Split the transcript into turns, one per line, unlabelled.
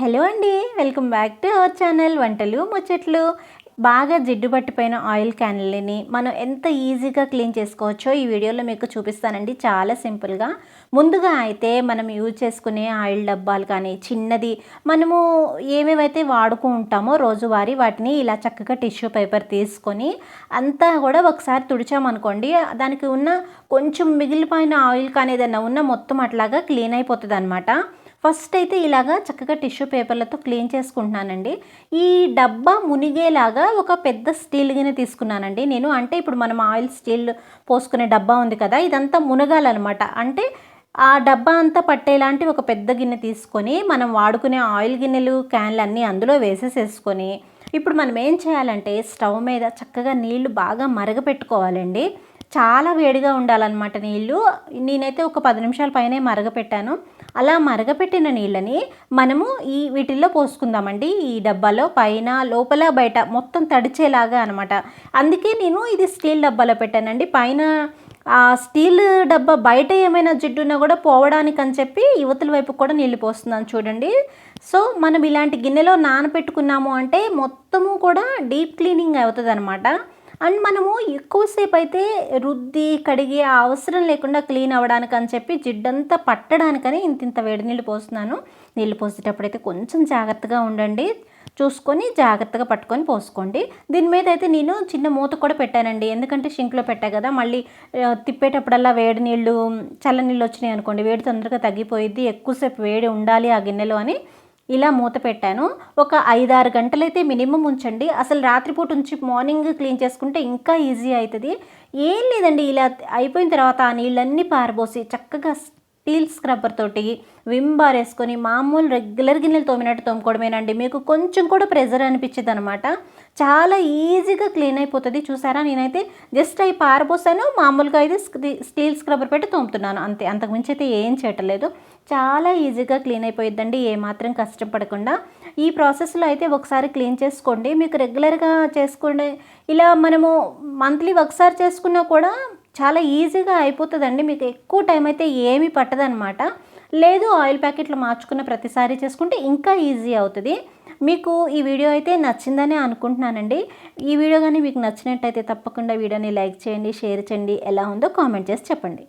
Hello అండి welcome back to our channel వంటలు ముచ్చట్లు. బాగా జిడ్డు పట్టిపోయిన ఆయిల్ క్యాన్లని మనం ఎంత ఈజీగా క్లీన్ చేసుకోవచ్చో ఈ వీడియోలో మీకు చూపిస్తానండి చాలా సింపుల్గా. ముందుగా అయితే మనం యూజ్ చేసుకునే ఆయిల్ డబ్బాలు కానీ చిన్నది మనము ఏమేమైతే వాడుకుంటామో రోజువారీ వాటిని ఇలా చక్కగా టిష్యూ పేపర్ తీసుకొని అంతా కూడా ఒకసారి తుడిచామనుకోండి దానికి ఉన్న కొంచెం మిగిలిపోయిన ఆయిల్ కానీ ఏదైనా ఉన్న మొత్తం అట్లాగా క్లీన్ అయిపోతుంది అనమాట ఫస్ట్ అయితే ఇలాగా చక్కగా టిష్యూ పేపర్లతో క్లీన్ చేసుకుంటున్నానండి. ఈ డబ్బా మునిగేలాగా ఒక పెద్ద స్టీల్ గిన్నె తీసుకున్నానండి. నేను అంటే ఇప్పుడు మనం ఆయిల్ స్టీల్ పోసుకునే డబ్బా ఉంది కదా ఇదంతా మునగాలన్నమాట. అంటే ఆ డబ్బా అంతా పట్టేలాంటి ఒక పెద్ద గిన్నె తీసుకొని మనం వాడుకునే ఆయిల్ గిన్నెలు క్యాన్లు అన్నీ అందులో వేసేసేసుకొని ఇప్పుడు మనం ఏం చేయాలంటే స్టవ్ మీద చక్కగా నీళ్ళు బాగా మరగపెట్టుకోవాలండి. చాలా వేడిగా ఉండాలన్నమాట నీళ్ళు నేనైతే ఒక పది నిమిషాల పైనే మరగపెట్టాను. అలా మరగపెట్టిన నీళ్ళని మనము ఈ వీటిల్లో పోసుకుందామండి. ఈ డబ్బాలో పైన లోపల బయట మొత్తం తడిచేలాగా అనమాట అందుకే నేను ఇది స్టీల్ డబ్బాలో పెట్టానండి. పైన ఆ స్టీల్ డబ్బా బయట ఏమైనా జిడ్డు ఉన్నా కూడా పోవడానికి అని చెప్పి యువతల వైపు కూడా నీళ్ళు పోస్తున్నాను చూడండి. సో మనం ఇలాంటి గిన్నెలో నానపెట్టుకున్నాము అంటే మొత్తము కూడా డీప్ క్లీనింగ్ అవుతుంది అనమాట అండ్ మనము ఎక్కువసేపు అయితే రుద్ది కడిగి అవసరం లేకుండా క్లీన్ అవ్వడానికి అని చెప్పి జిడ్డంతా పట్టడానికని ఇంత ఇంత వేడి నీళ్ళు పోస్తున్నాను. నీళ్ళు పోసేటప్పుడైతే కొంచెం జాగ్రత్తగా ఉండండి. చూసుకొని జాగ్రత్తగా పట్టుకొని పోసుకోండి. దీని మీద అయితే నేను చిన్న మూత కూడా పెట్టానండి. ఎందుకంటే షింక్లో పెట్టా కదా మళ్ళీ తిప్పేటప్పుడల్లా వేడి నీళ్ళు చల్ల నీళ్ళు వచ్చినాయి అనుకోండి వేడి తొందరగా తగ్గిపోయిద్ది ఎక్కువసేపు వేడి ఉండాలి ఆ గిన్నెలో అని ఇలా మూత పెట్టాను. ఒక ఐదారు గంటలైతే మినిమం ఉంచండి. అసలు రాత్రిపూట ఉంచి మార్నింగ్ క్లీన్ చేసుకుంటే ఇంకా ఈజీ అవుతుంది. ఏం లేదండి ఇలా అయిపోయిన తర్వాత ఆ నీళ్ళన్నీ పారబోసి చక్కగా స్టీల్ స్క్రబ్బర్ తోటి విమ్ బార్ వేసుకొని మామూలు రెగ్యులర్ గిన్నెలు తోమినట్టు తోముకోవడమేనండి. మీకు కొంచెం కూడా ప్రెజర్ అనిపించదు అనమాట చాలా ఈజీగా క్లీన్ అయిపోతుంది. చూసారా? నేనైతే జస్ట్ అవి పారబోసాను. మామూలుగా అయితే స్టీల్ స్క్రబ్బర్ పెట్టి తోముతున్నాను. అంతే. అంతకుమించి అయితే ఏం చేయటలేదు. చాలా ఈజీగా క్లీన్ అయిపోయిద్దండి. ఏమాత్రం కష్టపడకుండా. ఈ ప్రాసెస్లో అయితే ఒకసారి క్లీన్ చేసుకోండి. మీకు రెగ్యులర్గా చేసుకోండి ఇలా మనము మంత్లీ ఒకసారి చేసుకున్నా కూడా చాలా ఈజీగా అయిపోతుందండి. మీకు ఎక్కువ టైం అయితే ఏమీ పట్టదనమాట లేదు ఆయిల్ ప్యాకెట్లు మార్చుకున్న ప్రతిసారి చేసుకుంటే ఇంకా ఈజీ అవుతుంది. మీకు ఈ వీడియో అయితే నచ్చిందని అనుకుంటున్నానండి. ఈ వీడియో కానీ మీకు నచ్చినట్టయితే తప్పకుండా వీడియోని లైక్ చేయండి షేర్ చేయండి. ఎలా ఉందో కామెంట్ చేసి చెప్పండి.